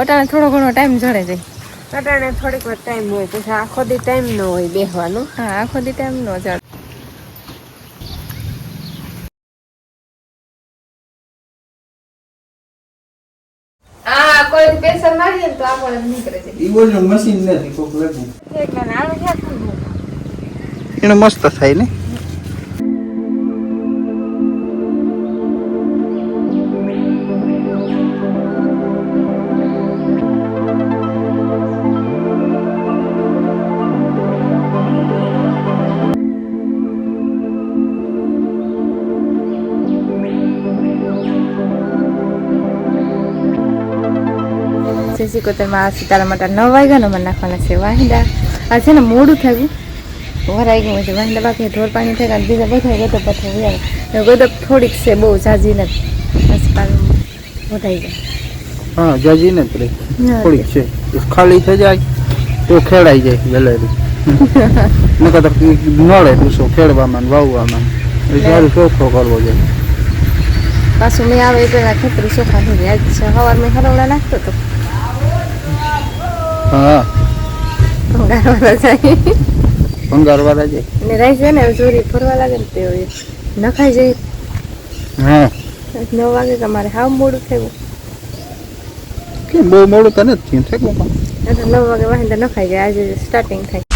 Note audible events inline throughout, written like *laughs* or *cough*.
અટાણે થોડો ઘણો ટાઈમ જડે જાય અટાણે થોડીક વાર ટાઈમ હોય પછી આખો દી ટાઈમ ન હોય બેસવાનો હા આખો દી ટાઈમ ન જડે. કોઈ પ્રેશર મારીએ તો આપણે નીકળે છે. ઈ બોલનું મશીન નથી કોક લાગુ. એટલે નાનું ક્યાં એને મસ્ત થાય ને? શશી આ સીતારા માટે નવ વાગ્યા નો મને નાખવાના છે વાહિંદા આ છે ને મોડું થયું. વરાઈ ગયું છે. વાહિંદા બાકી ધોર પાણી થાય અને બીજા બધા ગદપ પથ્થર વ્યાવે ગદપ થોડીક છે બહુ જાજી નથી. બસ પાણી વધાઈ જાય. હા જાજી ને પડે થોડીક છે. ખાલી થઈ જાય તો ખેડાઈ જાય ગેલેરી. *laughs* નકર તો નડે દુસો ખેડવામાં વાવવામાં. સારું ચોખ્ખો કરવો જોઈએ પાછું મેં આવે એ પેલા ખેતરી ચોખા થઈ ગયા સવાર મેં હરવડા નાખતો હતો હા. ભંગારવાળા જાય. ભંગાર જાય. ને રાઈ છે ને ચોરી ફરવા લાગે ને તે નખાઈ જાય. હા. નવ વાગે તમારે હાવ મોડું થયું. કેમ બહુ મોડું તો નથી થયું ઠેકું નવ વાગે વાહિંદા નખાઈ જાય આજે સ્ટાર્ટિંગ થાય.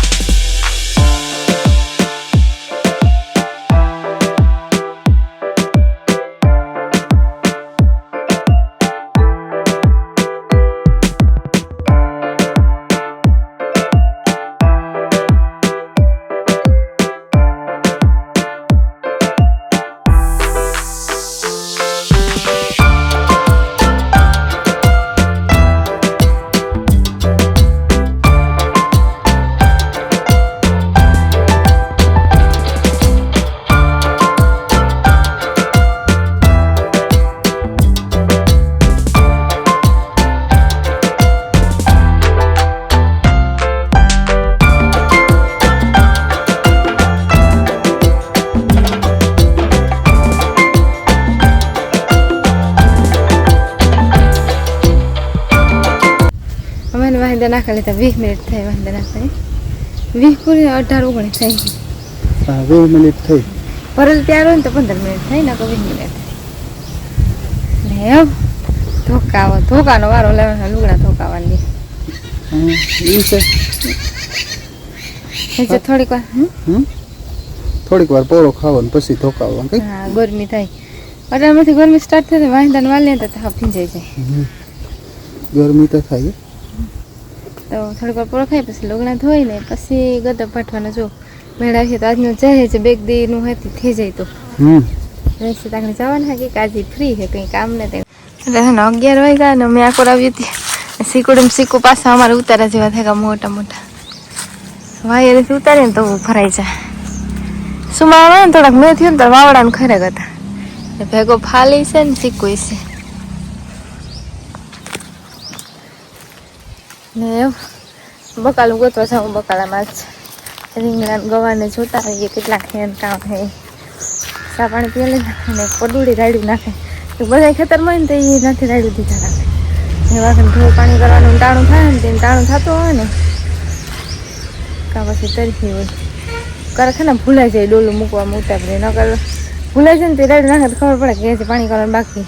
વાહિંદા નાખા લીધા વીસ મિનિટ થઈ ના થાય વીસ પૂરી અઢાર ઓગણીસ થઈ. વીસ મિનિટ થઈ. પરલ તૈયાર હોય ને તો પંદર મિનિટ થઈ ને વીસ મિનિટ ને એમ ધોકાવો ધોકાનો વારો લેવાનો લુગડા છે. હજી થોડીક વાર? થોડીક વાર પોળો ખાવાનો પછી ધોકાવવાનું કઈ હા ગરમી થાય. અઢારમાંથી ગરમી સ્ટાર્ટ થાય ને વાહિંદાને વાલીએ તો ભીંજાઈ જાય. ગરમી તો થાય. તો થોડીક વાર પોળખાય પછી લુગડા ધોઈ ને પછી ગદપ પાઠવાનો જો મેળા છે તો આજનો જાય છે બેગ દીનું હતી થઈ જાય તો. રહેશે તાકને જવાનું હા કે આજે ફ્રી છે કંઈ કામ એટલે છે અગિયાર વાગ્યા ને મેં આકોર આવી હતી સીકુડમ સીકુ પાછા અમારે ઉતારા જેવા થાય મોટા મોટા. વાયરેથી ઉતારી ને તો ભરાઈ જાય. સુમા આવે થોડાક મેં થયું ને તો વાવડાને ખરેક હતા. ને ભેગો ફાલી છે ને સીકુ છે. ને બકાલું ગોતવા જાઉં બકાલામાં જ. રીંગણા ને ગવાને જોતા હોઈએ કેટલા ખેન કામ હે. ચા પાણી પી લઈને અને પડુડી રાડ્યું નાખે. તો બધા ખેતરમાં હોય ને તો એ નથી રાડ્યું દીધા નાખે એવા કે ઢોર પાણી કરવાનું ટાણું થાય ને તેને ટાણું થતું હોય ને, કાં પછી તરફી હોય. કરે છે ને ભૂલાઈ જાય ડોલું મૂકવામાં ઉતારી ન કર ભૂલાઈ જાય ને તે રાડ્યું નાખે તો ખબર પડે કે પાણી કરવાનું બાકી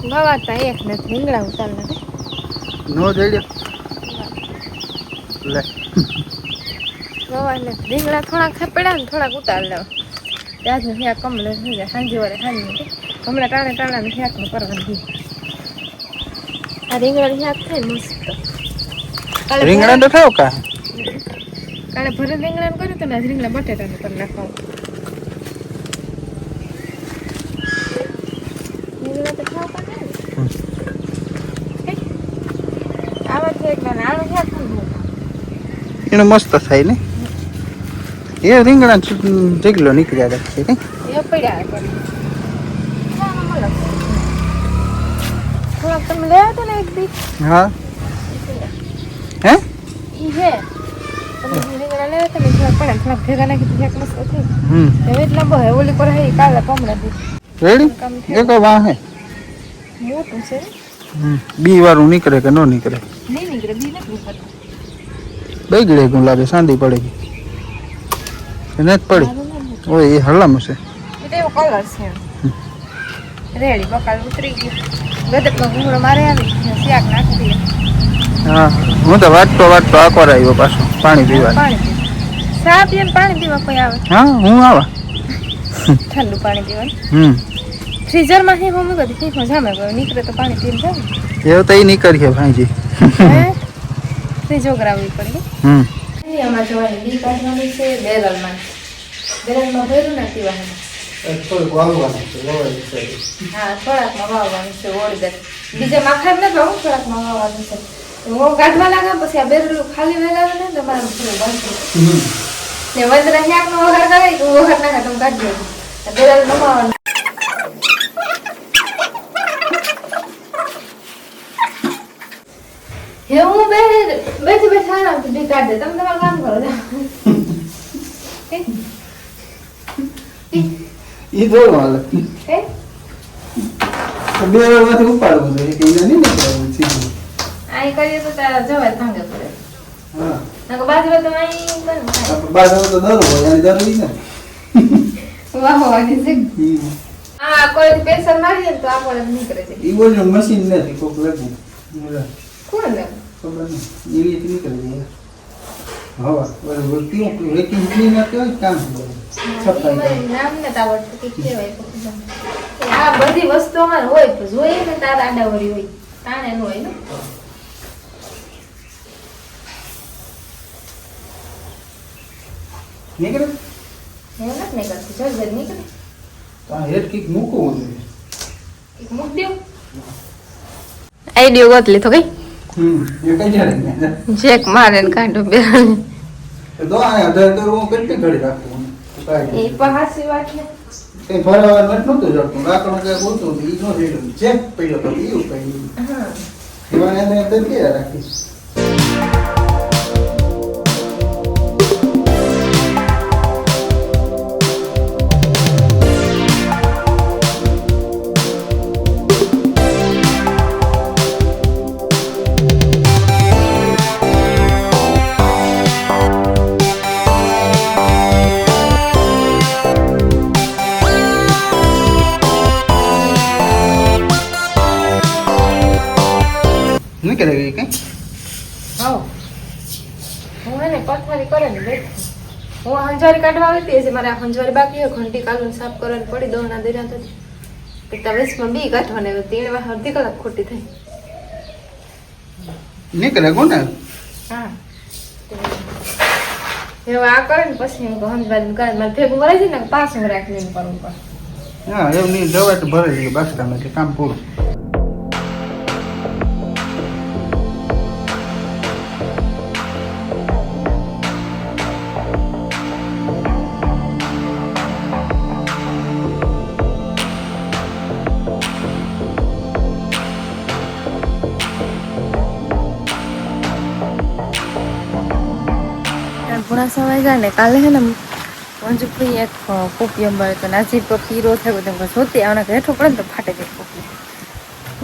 ગવાતા એક ને રીંગણા ઉતાર નથી નો જડ્યો લે. ગવાને રીંગણા થોડાક પડ્યા ને થોડાક ઉતાર લેવા. ત્યાંથી ત્યાં કમલે થઈ સાંજે વારે સાંજે હમણાં ટાણે ટાણા ને કરવાનું આ રીંગણાનું શાક થાય ને મસ્ત. રીંગણા તો થાવ કા? કાલે ભરે રીંગણા કર્યું તો ને રીંગણા બટેટાનું કરી નાખવાનું રીંગણા તો ખાવા પડે ને આવા છે એટલે આનું શાક પણ બહુ એને મસ્ત થાય ને? એ રીંગણા ઢગલો નીકળ્યા રાખશે કઈ હા. હે? હે. બી વાળું નીકળે કે ન નીકળે? નહીં નીકળે બી નથી બગડે ગું લાગે સાંદી પડે ગઈ. નથી પડી. ઓય એ હલામ છે એવો કલર છે રેડી બકાલ ઉતરી ગયું. ગદકમાં ઘૂંઘરો મારે આવી શાક નાખી દઈએ હા હું તો વાટતો વાટતો આકોર આવ્યો પાછો પાણી પીવા. પાણી પીવું. ચા ને પાણી પીવા કોઈ આવે? હા હું આવા. ઠંડુ પાણી પીવાનું. હમ. ફ્રીઝરમાં હી હું હું જામે ગયો નીકળે તો પાણી પીને જાય એવું તો એ નીકળીએ ભાઈજી. હે? ફ્રીજો કરાવવી પડી હમ. આમાં જોવાની બી કાઢવાની છે બેરલમાં. બેરલમાં ભર્યું ને પીવાનું? વાવવાનું છે વવાય છે. હા થોડાકમાં વાવવાનું છે ઓળી દે. બીજા માખા ને ભાવ થોડાકમાં વાવવાનું છે. હું કાઢવા લાગા પછી આ બેરલું ખાલી વેગાવે ને તો મારે બંધ. ને વંદરા શાકનો વઘાર કરે કે વઘાર નાખે તમે કાઢી બેરલ નમાવાનું હે હું બે બેઠી બેઠા આરામ બી કાઢ. દે તમે તમારું કામ કરો. એ થોડું હાલે. હે? બે માંથી ઉપાડવું જોઈએ કે એને નહીં નીકળવું સીધું અહીં કરીએ તો તારા જવાય ભાંગે પડે. હા. નકર બાજુ તો અહીં કરે ને આપણે બાજુ તો દર હોય અને જરૂરી ને. વાહ વાની છે. આ કોઈ પ્રેશર મારીએ તો આપણે નીકળે છે એ બોલ્યું મશીન નથી કોક લાગ્યું. કોણ ને સફાઈ નામ ને આવડતું કે કહેવાય તો આ બધી વસ્તુ અમારે હોય તો જોઈએ ને તાર આડાવડી હોય. તાણે નો હોય ને. નીકળે? એવું નથી નીકળતું. જલ્દી નીકળે. તો આ હેડ કિક મૂકવું જોઈએ એક મૂક દેવું આઈડિયો ગોત લીધો કઈ હમ એ કઈ જાય ચેક મારે ને કાઢો બે તો આ અઢાર હું કેટલી ઘડી રાખું એ પણ હાસી વાત ને કઈ ફરવા નથી નહોતું જડતું લાકડું કઈ બોલતું હતું ઈ નો ચેક પડ્યો તો એવું કઈ હા. ક્યાં રાખી. નીકળે ગઈ કઈ. હું. એને પથારી કરે ને બેઠી. હું હંજારી કાઢવા આવતી હશે મારે આ હંજારી બાકી હોય ઘંટી કાલું સાફ કરવાની પડી દોના દેરા થતી તો બી કાઢવાને વાર અડધી કલાક ખોટી થઈ. નીકળે કોને હા હવે આ કરે ને પછી હું કરે મારે ભેગું છે ને પાછું રાખીને કરવું પડે હા એવું નહીં દવા તો બસ તમે કામ પૂરું. સમય ને, કાલે છે ને મંજુભાઈ એક કોપી અંબાવે તો નાજીબ પીરો થયો તો સોતી આવના હેઠો પડે ને તો ફાટે જાય કોપી.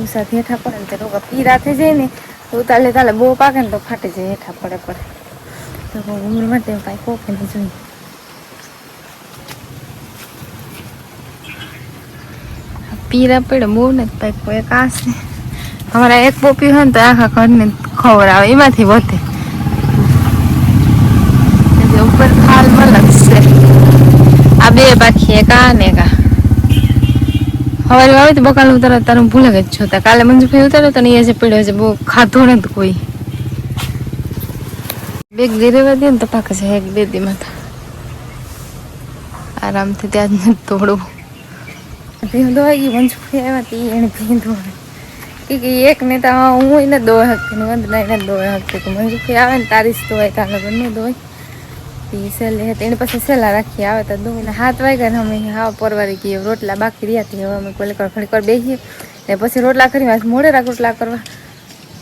ઉષાથી હેઠા પડે ને તો પીરા થઈ જાય ને, તો ઉતાલે તાલે બહુ પાકે ને તો ફાટી જાય, હેઠા પડે પડે. તો હું ઉમર માટે કાંઈ કોપી ને જોઈ પીરા પડે, બહુ ને પાઈ એક આસ ને અમારા એક પોપી હોય ને તો આખા ઘરને ખબર આવે, એમાંથી વધે એટલે ઉપર ખાલ મલક છે આ બે બાકી એક ને કા આ. આવે તો બકાલ ઉતારો, તારું ભૂલે જ જોતા કાલે મંજુભાઈ ઉતારો તો એ જે પડ્યો છે, બહુ ખાધો નથી કોઈ. બેગ ગીરેવા દે ને તો પાકે છે, એક બે દીમાં તો આરામથી ત્યાં જ નથી તોડવું. ભીમ આવી ગઈ, મંજુભાઈ આવ્યા તે એને દોવાય કે એક ને તો હું એને દોવા શકતી ને વંદના એને કે મંજુભાઈ આવે ને તારીસ દોવાય તારે બંને દોવાય ઈ સેલે હતી એને પછી સેલા રાખી આવે તો દોઈને હાથ વાગ્યા ને અમે હા પરવારી ગઈએ રોટલા બાકી રહ્યા હતી હવે અમે કોલેકર ખડીકર બેસીએ ને પછી રોટલા કરી મોડે રાખ રોટલા કરવા.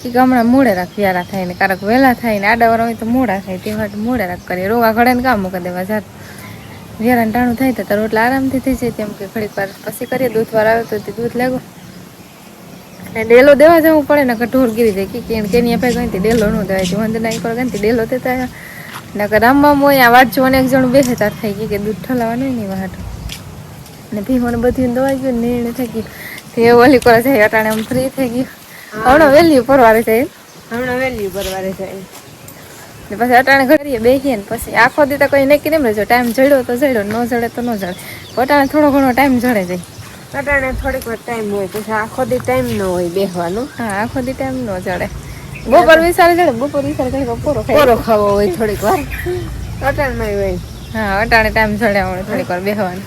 કે હમણાં મોડે રાખ વ્યારા થાય ને, કારક વહેલા થાય ને, આડા વાર હોય તો મોડા થાય, તે માટે મોડે રાખ કરીએ. રોગા ઘડે ને કામ મૂકી દેવા જાત. વ્યારાને ટાણું થાય તો રોટલા આરામથી થઈ જાય, તેમ કે ઘડીક વાર પછી કરીએ, દૂધ વાર આવે તો તે દૂધ લાગો ને ડેલો દેવા જવું પડે ને કઠોર ગીરી જાય. કે કેની આપે ગઈ ડેલો નો દેવાય વંદના એક ગઈ ડેલો તે થાય નકર રામમાં મોય આ વાટ એક જણ બેસે તાર થઈ ગઈ કે દૂધ ઠલાવાનું નહીં વાટ ને ભીમોને બધી દવાઈ ગયું નિર્ણય થઈ ગયું. તે ઓલી કરે છે અટાણે આમ ફ્રી થઈ ગયું. હમણાં વહેલી પરવારે જાય હમણાં વહેલી પરવારે જાય ને પછી અટાણે ઘડીએ બેસીએ ને પછી આખો દી તો કોઈ નક્કી નહીં રહેજો ટાઈમ જડ્યો તો જડ્યો ન જડે તો ન જડે. અટાણે થોડો ઘણો ટાઈમ જડે જાય અટાણે થોડીક વાર ટાઈમ હોય પછી આખો દી ટાઈમ ન હોય બેસવાનો હા આખો દી ટાઈમ ન જડે. બપોર વિચારે છે બપોર જડે બપોરો પૂરો પોરો ખાવો હોય થોડીક વાર. અટાણમાં હોય. હા અટાણે ટાઈમ હોય થોડીક વાર બેસવાનું